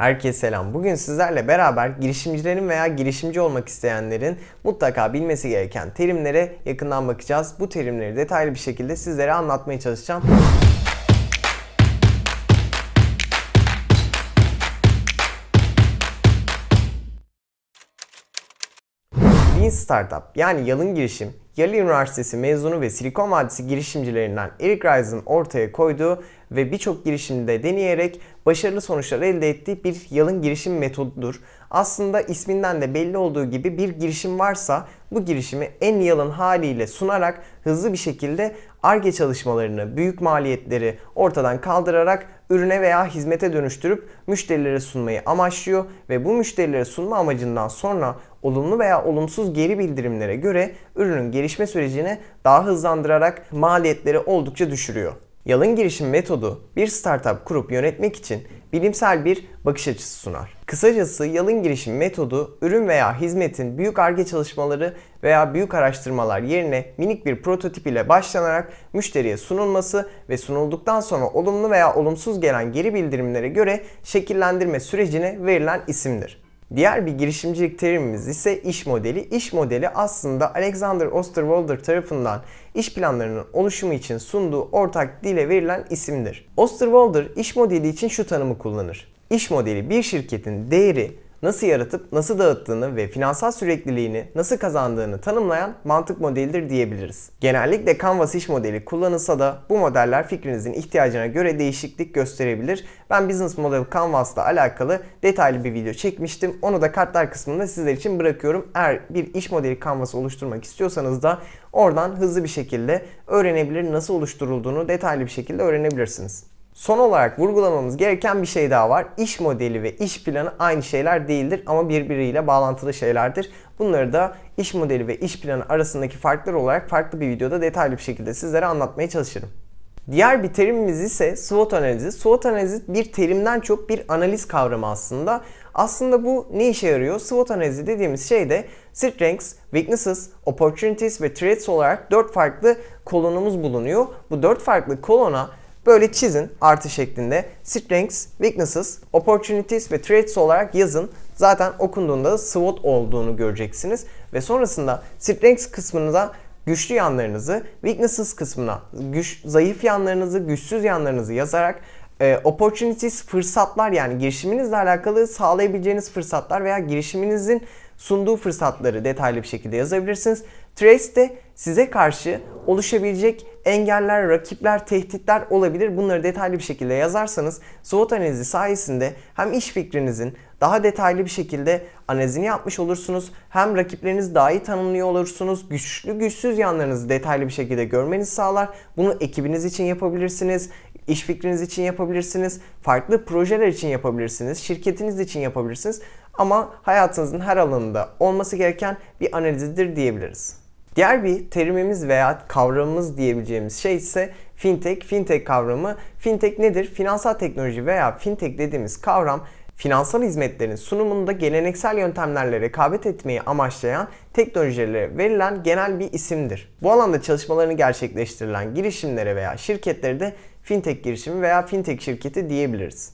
Herkese selam. Bugün sizlerle beraber girişimcilerin veya girişimci olmak isteyenlerin mutlaka bilmesi gereken terimlere yakından bakacağız. Bu terimleri detaylı bir şekilde sizlere anlatmaya çalışacağım. Lean Startup yani yalın girişim, Yale Üniversitesi mezunu ve Silikon Vadisi girişimcilerinden Eric Rice'ın ortaya koyduğu ve birçok girişimde deneyerek başarılı sonuçlar elde ettiği bir yalın girişim metodudur. Aslında isminden de belli olduğu gibi bir girişim varsa bu girişimi en yalın haliyle sunarak hızlı bir şekilde ARGE çalışmalarını, büyük maliyetleri ortadan kaldırarak ürüne veya hizmete dönüştürüp müşterilere sunmayı amaçlıyor ve bu müşterilere sunma amacından sonra olumlu veya olumsuz geri bildirimlere göre ürünün gelişme sürecini daha hızlandırarak maliyetleri oldukça düşürüyor. Yalın girişim metodu bir startup kurup yönetmek için bilimsel bir bakış açısı sunar. Kısacası yalın girişim metodu ürün veya hizmetin büyük arge çalışmaları veya büyük araştırmalar yerine minik bir prototip ile başlanarak müşteriye sunulması ve sunulduktan sonra olumlu veya olumsuz gelen geri bildirimlere göre şekillendirme sürecine verilen isimdir. Diğer bir girişimcilik terimimiz ise iş modeli. İş modeli aslında Alexander Osterwalder tarafından iş planlarının oluşumu için sunduğu ortak dile verilen isimdir. Osterwalder iş modeli için şu tanımı kullanır. İş modeli bir şirketin değeri, nasıl yaratıp nasıl dağıttığını ve finansal sürekliliğini nasıl kazandığını tanımlayan mantık modelidir diyebiliriz. Genellikle Canvas iş modeli kullanılsa da bu modeller fikrinizin ihtiyacına göre değişiklik gösterebilir. Ben Business Model Canvas'la alakalı detaylı bir video çekmiştim. Onu da kartlar kısmında sizler için bırakıyorum. Eğer bir iş modeli Canvas oluşturmak istiyorsanız da oradan hızlı bir şekilde öğrenebilir, nasıl oluşturulduğunu detaylı bir şekilde öğrenebilirsiniz. Son olarak vurgulamamız gereken bir şey daha var. İş modeli ve iş planı aynı şeyler değildir ama birbiriyle bağlantılı şeylerdir. Bunları da iş modeli ve iş planı arasındaki farklar olarak farklı bir videoda detaylı bir şekilde sizlere anlatmaya çalışırım. Diğer bir terimimiz ise SWOT analizi. SWOT analizi bir terimden çok bir analiz kavramı aslında. Aslında bu ne işe yarıyor? SWOT analizi dediğimiz şey de Strengths, Weaknesses, Opportunities ve Threats olarak 4 farklı kolonumuz bulunuyor. Bu 4 farklı kolona Böyle çizin artı şeklinde. Strengths, Weaknesses, Opportunities ve Threats olarak yazın. Zaten okunduğunda SWOT olduğunu göreceksiniz. Ve sonrasında Strengths kısmında güçlü yanlarınızı, Weaknesses kısmına güç, zayıf yanlarınızı, güçsüz yanlarınızı yazarak e, opportunities fırsatlar yani girişiminizle alakalı sağlayabileceğiniz fırsatlar veya girişiminizin sunduğu fırsatları detaylı bir şekilde yazabilirsiniz. Trace de size karşı oluşabilecek engeller, rakipler, tehditler olabilir. Bunları detaylı bir şekilde yazarsanız SWOT analizi sayesinde hem iş fikrinizin daha detaylı bir şekilde analizini yapmış olursunuz. Hem rakiplerinizi daha iyi tanımlıyor olursunuz. Güçlü güçsüz yanlarınızı detaylı bir şekilde görmenizi sağlar. Bunu ekibiniz için yapabilirsiniz. iş fikriniz için yapabilirsiniz. Farklı projeler için yapabilirsiniz. Şirketiniz için yapabilirsiniz. Ama hayatınızın her alanında olması gereken bir analizidir diyebiliriz. Diğer bir terimimiz veya kavramımız diyebileceğimiz şey ise fintech. Fintech kavramı. Fintech nedir? Finansal teknoloji veya fintech dediğimiz kavram finansal hizmetlerin sunumunda geleneksel yöntemlerle rekabet etmeyi amaçlayan teknolojilere verilen genel bir isimdir. Bu alanda çalışmalarını gerçekleştirilen girişimlere veya şirketlere de fintech girişimi veya fintech şirketi diyebiliriz.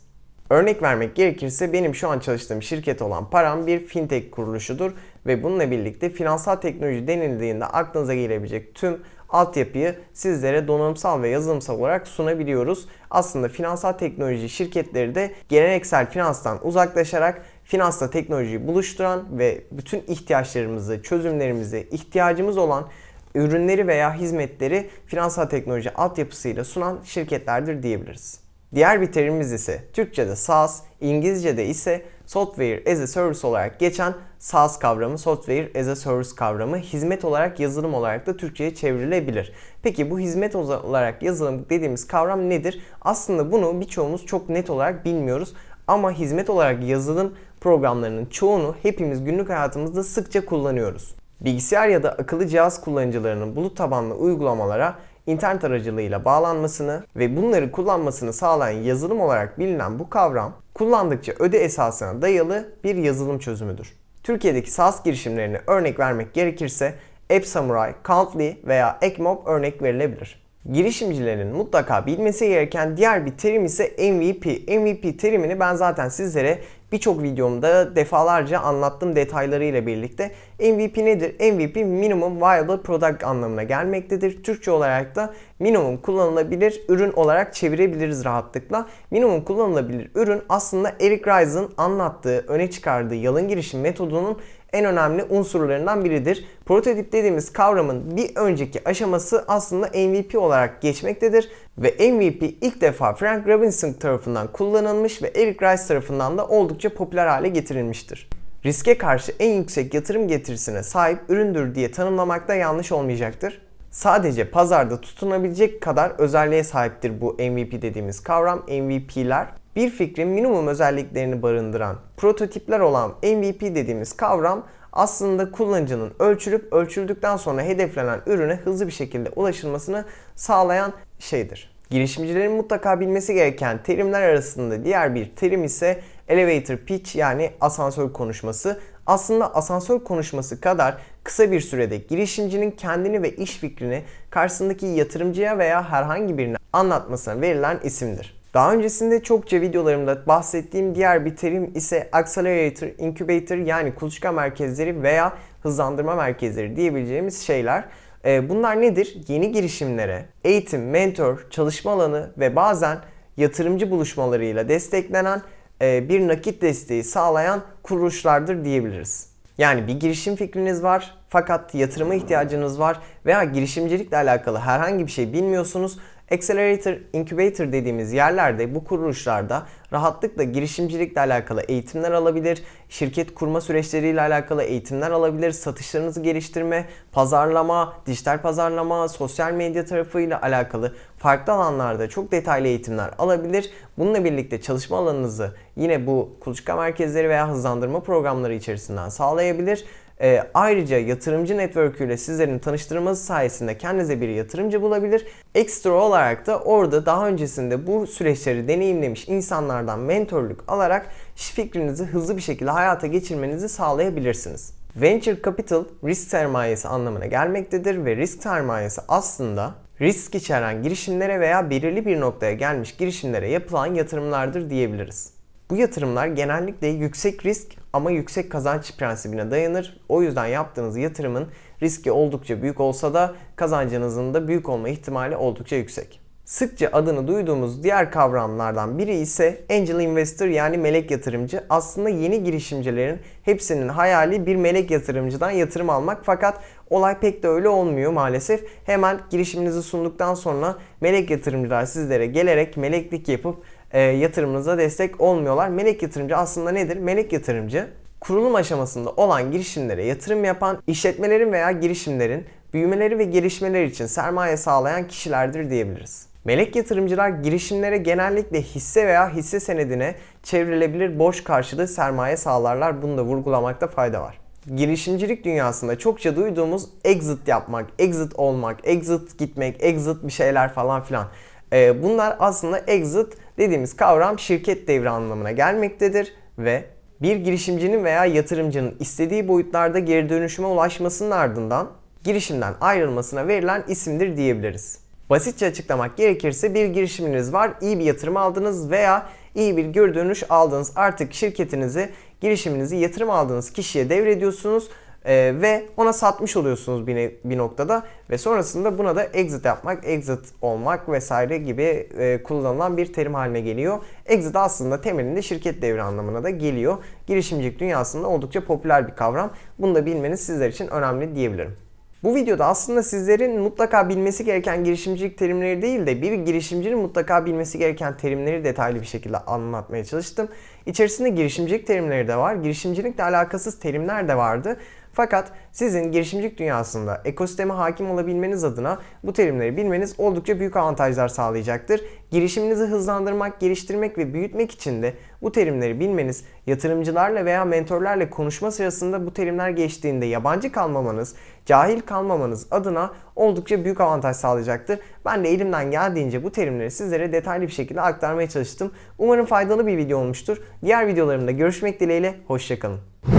Örnek vermek gerekirse benim şu an çalıştığım şirket olan Param bir fintech kuruluşudur ve bununla birlikte finansal teknoloji denildiğinde aklınıza gelebilecek tüm altyapıyı sizlere donanımsal ve yazılımsal olarak sunabiliyoruz. Aslında finansal teknoloji şirketleri de geleneksel finanstan uzaklaşarak finansla teknolojiyi buluşturan ve bütün ihtiyaçlarımızı, çözümlerimizi, ihtiyacımız olan ürünleri veya hizmetleri finansal teknoloji altyapısıyla sunan şirketlerdir diyebiliriz. Diğer bir terimimiz ise Türkçe'de SaaS, İngilizce'de ise Software as a Service olarak geçen SaaS kavramı, Software as a Service kavramı hizmet olarak yazılım olarak da Türkçe'ye çevrilebilir. Peki bu hizmet olarak yazılım dediğimiz kavram nedir? Aslında bunu birçoğumuz çok net olarak bilmiyoruz. Ama hizmet olarak yazılım programlarının çoğunu hepimiz günlük hayatımızda sıkça kullanıyoruz. Bilgisayar ya da akıllı cihaz kullanıcılarının bulut tabanlı uygulamalara internet aracılığıyla bağlanmasını ve bunları kullanmasını sağlayan yazılım olarak bilinen bu kavram kullandıkça öde esasına dayalı bir yazılım çözümüdür. Türkiye'deki SaaS girişimlerine örnek vermek gerekirse App Samurai, Countly veya Ekmob örnek verilebilir. Girişimcilerin mutlaka bilmesi gereken diğer bir terim ise MVP. MVP terimini ben zaten sizlere birçok videomda defalarca anlattım detaylarıyla birlikte. MVP nedir? MVP Minimum Viable Product anlamına gelmektedir. Türkçe olarak da minimum kullanılabilir ürün olarak çevirebiliriz rahatlıkla. Minimum kullanılabilir ürün aslında Eric Rice'ın anlattığı, öne çıkardığı yalın girişim metodunun en önemli unsurlarından biridir. Prototip dediğimiz kavramın bir önceki aşaması aslında MVP olarak geçmektedir ve MVP ilk defa Frank Robinson tarafından kullanılmış ve Eric Rice tarafından da oldukça popüler hale getirilmiştir. Riske karşı en yüksek yatırım getirisine sahip üründür diye tanımlamakta yanlış olmayacaktır. Sadece pazarda tutunabilecek kadar özelliğe sahiptir bu MVP dediğimiz kavram. MVP'ler bir fikrin minimum özelliklerini barındıran prototipler olan MVP dediğimiz kavram aslında kullanıcının ölçülüp ölçüldükten sonra hedeflenen ürüne hızlı bir şekilde ulaşılmasını sağlayan şeydir. Girişimcilerin mutlaka bilmesi gereken terimler arasında diğer bir terim ise elevator pitch yani asansör konuşması. Aslında asansör konuşması kadar kısa bir sürede girişimcinin kendini ve iş fikrini karşısındaki yatırımcıya veya herhangi birine anlatmasına verilen isimdir. Daha öncesinde çokça videolarımda bahsettiğim diğer bir terim ise accelerator, incubator yani kuluçka merkezleri veya hızlandırma merkezleri diyebileceğimiz şeyler. Ee, bunlar nedir? Yeni girişimlere eğitim, mentor, çalışma alanı ve bazen yatırımcı buluşmalarıyla desteklenen e, bir nakit desteği sağlayan kuruluşlardır diyebiliriz. Yani bir girişim fikriniz var fakat yatırıma ihtiyacınız var veya girişimcilikle alakalı herhangi bir şey bilmiyorsunuz Accelerator, Incubator dediğimiz yerlerde bu kuruluşlarda rahatlıkla girişimcilikle alakalı eğitimler alabilir, şirket kurma süreçleriyle alakalı eğitimler alabilir, satışlarınızı geliştirme, pazarlama, dijital pazarlama, sosyal medya tarafıyla alakalı farklı alanlarda çok detaylı eğitimler alabilir. Bununla birlikte çalışma alanınızı yine bu kuluçka merkezleri veya hızlandırma programları içerisinden sağlayabilir. E, ayrıca yatırımcı network'üyle sizlerin tanıştırması sayesinde kendinize bir yatırımcı bulabilir. Ekstra olarak da orada daha öncesinde bu süreçleri deneyimlemiş insanlardan mentorluk alarak fikrinizi hızlı bir şekilde hayata geçirmenizi sağlayabilirsiniz. Venture Capital risk sermayesi anlamına gelmektedir ve risk sermayesi aslında risk içeren girişimlere veya belirli bir noktaya gelmiş girişimlere yapılan yatırımlardır diyebiliriz. Bu yatırımlar genellikle yüksek risk ama yüksek kazanç prensibine dayanır. O yüzden yaptığınız yatırımın riski oldukça büyük olsa da kazancınızın da büyük olma ihtimali oldukça yüksek. Sıkça adını duyduğumuz diğer kavramlardan biri ise angel investor yani melek yatırımcı. Aslında yeni girişimcilerin hepsinin hayali bir melek yatırımcıdan yatırım almak fakat olay pek de öyle olmuyor maalesef. Hemen girişiminizi sunduktan sonra melek yatırımcılar sizlere gelerek meleklik yapıp e, yatırımınıza destek olmuyorlar. Melek yatırımcı aslında nedir? Melek yatırımcı kurulum aşamasında olan girişimlere yatırım yapan işletmelerin veya girişimlerin büyümeleri ve gelişmeleri için sermaye sağlayan kişilerdir diyebiliriz. Melek yatırımcılar girişimlere genellikle hisse veya hisse senedine çevrilebilir borç karşılığı sermaye sağlarlar. Bunu da vurgulamakta fayda var. Girişimcilik dünyasında çokça duyduğumuz exit yapmak, exit olmak, exit gitmek, exit bir şeyler falan filan. Ee, bunlar aslında exit dediğimiz kavram şirket devri anlamına gelmektedir ve bir girişimcinin veya yatırımcının istediği boyutlarda geri dönüşüme ulaşmasının ardından girişimden ayrılmasına verilen isimdir diyebiliriz. Basitçe açıklamak gerekirse bir girişiminiz var, iyi bir yatırım aldınız veya iyi bir geri dönüş aldınız. Artık şirketinizi, girişiminizi yatırım aldığınız kişiye devrediyorsunuz ee, ve ona satmış oluyorsunuz bir, bir noktada ve sonrasında buna da exit yapmak, exit olmak vesaire gibi e, kullanılan bir terim haline geliyor. Exit aslında temelinde şirket devri anlamına da geliyor. Girişimcilik dünyasında oldukça popüler bir kavram. Bunu da bilmeniz sizler için önemli diyebilirim. Bu videoda aslında sizlerin mutlaka bilmesi gereken girişimcilik terimleri değil de bir girişimcinin mutlaka bilmesi gereken terimleri detaylı bir şekilde anlatmaya çalıştım. İçerisinde girişimcilik terimleri de var, girişimcilikle alakasız terimler de vardı. Fakat sizin girişimcilik dünyasında ekosisteme hakim olabilmeniz adına bu terimleri bilmeniz oldukça büyük avantajlar sağlayacaktır. Girişiminizi hızlandırmak, geliştirmek ve büyütmek için de bu terimleri bilmeniz, yatırımcılarla veya mentorlarla konuşma sırasında bu terimler geçtiğinde yabancı kalmamanız, cahil kalmamanız adına oldukça büyük avantaj sağlayacaktır. Ben de elimden geldiğince bu terimleri sizlere detaylı bir şekilde aktarmaya çalıştım. Umarım faydalı bir video olmuştur. Diğer videolarımda görüşmek dileğiyle, hoşçakalın.